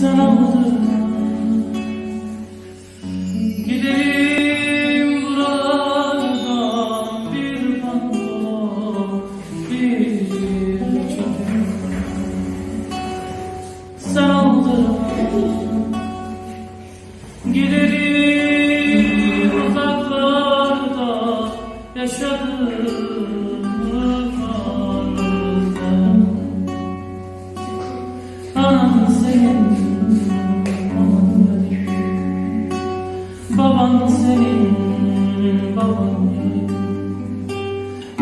Sen aldırma Gidelim buralardan bir pantolon bir Sen aldırma Gidelim uzaklarda yaşadığımız Baban senin baban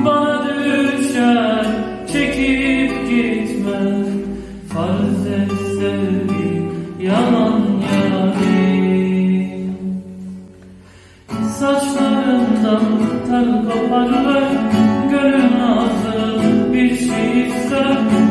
Bana düşer çekip gitme Farz et sevgi yalan yani Saçlarından tel koparır Gönül nazlı bir şey ister.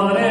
cuore